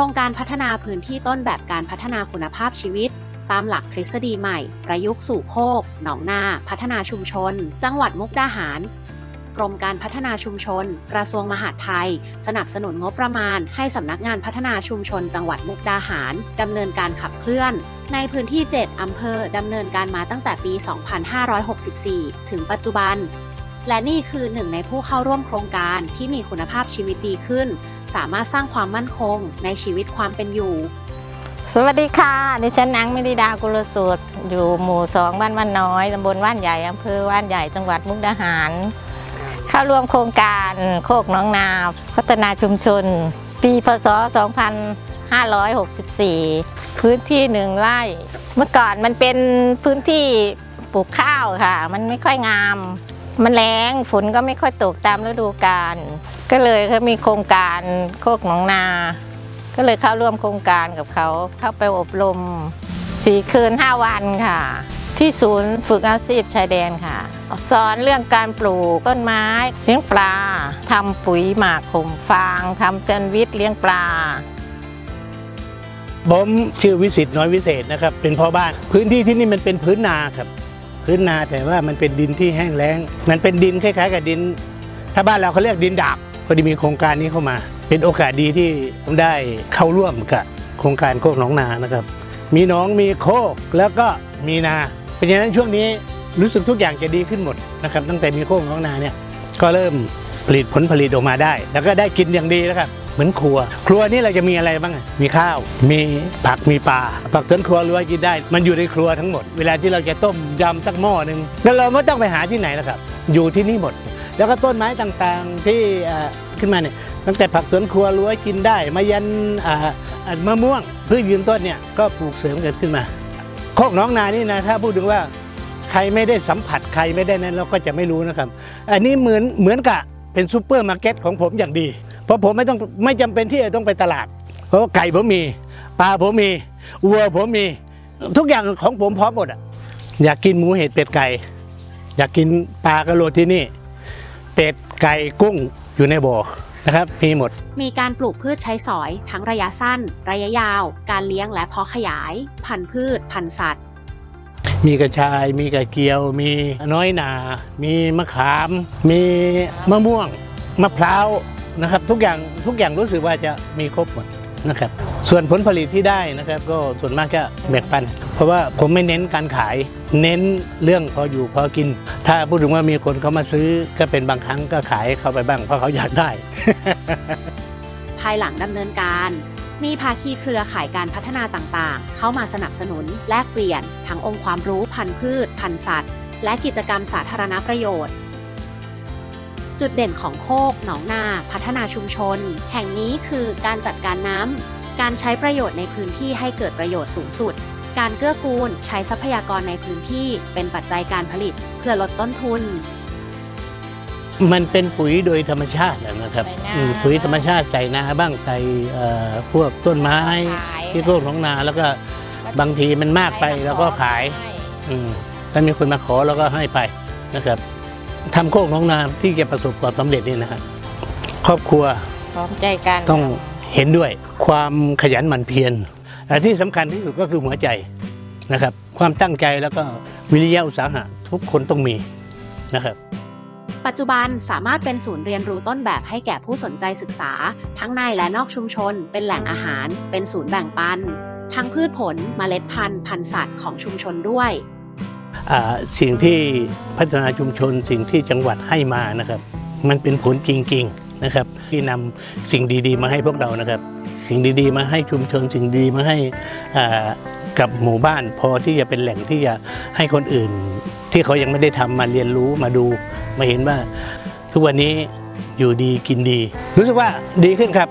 ครงการพัฒนาพื้นที่ต้นแบบการพัฒนาคุณภาพชีวิต ตามหลักทฤษฎีใหม่ ประยุกต์สู่โคก หนองนา พัฒนาชุมชน จังหวัดมุกดาหาร กรมการพัฒนาชุมชน กระทรวงมหาดไทย สนับสนุนงบประมาณ ให้สำนักงานพัฒนาชุมชน จังหวัดมุกดาหารดำเนินการขับเคลื่อน ในพื้นที่ 7อำเภอดำเนินการมาตั้งแต่ปี 2564 ถึงปัจจุบัน และนี่คือหนึ่งในผู้เข้าร่วมโครงการที่มีคุณภาพชีวิตดีขึ้น สามารถสร้างความมั่นคงในชีวิตความเป็นอยู่ สวัสดีค่ะ ดิฉันนางมิริดากุลสูตร อยู่หมู่สองบ้านว่านน้อยตำบลว่านใหญ่อำเภอว่านใหญ่จังหวัดมุกดาหาร เข้าร่วมโครงการโคกน้องนา พัฒนาชุมชน ปีพศ 2564 พื้นที่หนึ่งไร่ เมื่อก่อนมันเป็นพื้นที่ปลูกข้าวค่ะ มันไม่ค่อยงาม มันแรงฝนก็ไม่ค่อยตกตามฤดูกาลก็เลยเขามีโครงการโคกหนองนา ก็เลยเข้าร่วมโครงการกับเขาเข้าไปอบรมสี่คืนห้าวันค่ะ ที่ศูนย์ฝึกอาชีพชายแดนค่ะ สอนเรื่องการปลูกต้นไม้เลี้ยงปลาทำปุ๋ยหมักข่มฟางทำแซนด์วิชเลี้ยงปลาผมชื่อวิสิตน้อยวิเศษนะครับเป็นพ่อบ้าน พื้นที่ที่นี่มันเป็นพื้นนาครับ พื้นนาแต่ว่ามันเป็นดินที่แห้งแล้ง มันเป็นดินคล้ายๆ กับดิน ถ้าบ้านเราเขาเรียกดินดาบพอดีมีโครงการนี้เข้ามา เป็นโอกาสดีที่ผมได้เข้าร่วมกับโครงการโคกหนองนานะครับ มีหนองมีโคกแล้วก็มีนา เพราะฉะนั้นช่วงนี้รู้สึกทุกอย่างจะดีขึ้นหมดนะครับตั้งแต่มีโคกหนองนาเนี่ยก็เริ่มผลิตผลผลิตออกมาได้ แล้วก็ได้กินอย่างดีแล้วครับ เหมือนครัว ครัวนี่เราจะมีอะไรบ้างอะมีข้าว มีผัก มีปลา ผักสวนครัวรั้วกินได้ มันอยู่ในครัวทั้งหมด เวลาที่เราจะต้มยำสักหม้อหนึ่งแล้วเราไม่ต้องไปหาที่ไหนแล้วครับ อยู่ที่นี่หมด แล้วก็ต้นไม้ต่างๆที่เอ่อขึ้นมาเนี่ย ตั้งแต่ผักสวนครัวรั้วกินได้ มายันอ่าอ่ามะม่วงพืชยืนต้นเนี่ยก็ปลูกเสริมกันขึ้นมาโคกหน้องนานี่นะถ้าพูดถึงว่าใครไม่ได้สัมผัสใครไม่ได้นั้นเราก็จะไม่รู้นะครับ อันนี้เหมือนเหมือนกับเป็นซูเปอร์มาร์เก็ตของผมอย่างดี เพราะผมไม่ต้องไม่จำเป็นที่จะต้องไปตลาด เพราะว่าไก่ผมมีปลาผมมีวัวผมมี ทุกอย่างของผมพร้อมหมดอะอยากกินหมูเห็ดเป็ดไก่ อยากกินปลากระโดดที่นี่ เป็ดไก่กุ้งอยู่ในบ่อนะครับมีหมด มีการปลูกพืชใช้สอย ทั้งระยะสั้น ระยะยาว การเลี้ยงและเพาะขยาย พันธุ์พืช พันธุ์สัตว์ มีกระชาย มีกระเกียว มีน้อยหนา มีมะขาม มีมะม่วง มะพร้าว นะครับทุกอย่างทุกอย่างรู้สึกว่าจะมีครบหมดนะครับส่วนผลผลิตที่ได้นะครับก็ส่วนมากก็แบ่งปัน เพราะว่าผมไม่เน้นการขาย เน้นเรื่องพออยู่พอกิน ถ้าพูดถึงว่ามีคนเขามาซื้อก็เป็นบางครั้งก็ขายเขาไปบ้างเพราะเขาอยากได้ ภายหลังดำเนินการ มีภาคีเครือข่ายการพัฒนาต่างๆ เข้ามาสนับสนุน แลกเปลี่ยนทั้งองค์ความรู้พันธุ์พืช พันธุ์สัตว์ และกิจกรรมสาธารณประโยชน์ จุดเด่นของโคกหนองนา พัฒนาชุมชน แห่งนี้คือการจัดการน้ำ การใช้ประโยชน์ในพื้นที่ให้เกิดประโยชน์สูงสุด การเกื้อกูลใช้ทรัพยากรในพื้นที่เป็นปัจจัยการผลิต เพื่อลดต้นทุน มันเป็นปุ๋ยโดยธรรมชาตินะครับใส่นา อืมปุ๋ยธรรมชาติใส่นาบ้างใส่เอ่อพวกต้นไม้ ขายที่โคกหนองนาแล้วก็บางทีมันมากไปเราก็ขาย อืมถ้ามีคนมาขอเราก็ให้ไปนะครับ ทำโคกหน้องนาที่จะประสบความสำเร็จนี่นะครับครอบครัวพร้อมใจกันต้องเห็นด้วยความขยันหมั่นเพียรแต่ที่สำคัญที่สุดก็คือหัวใจนะครับ ความตั้งใจแล้วก็วิริยะอุตสาหะทุกคนต้องมีนะครับปัจจุบันสามารถเป็นศูนย์เรียนรู้ต้นแบบให้แก่ผู้สนใจศึกษา ทั้งในและนอกชุมชน เป็นแหล่งอาหาร เป็นศูนย์แบ่งปัน ทั้งพืชผลเมล็ดพันธุ์พันธุ์สัตว์ของชุมชนด้วยอ่า สิ่งที่พัฒนาชุมชนสิ่งที่จังหวัดให้มานะครับ มันเป็นผลจริงๆนะครับ ที่นำสิ่งดีๆ มาให้พวกเรานะครับ สิ่งดีๆ มาให้ชุมชน สิ่งดีมาให้กับหมู่บ้านพอที่จะเป็นแหล่งที่จะให้คนอื่น ที่เขายังไม่ได้ทำมาเรียนรู้มาดูมาเห็นว่า ทุกวันนี้อยู่ดีกินดี รู้สึกว่าดีขึ้นครับ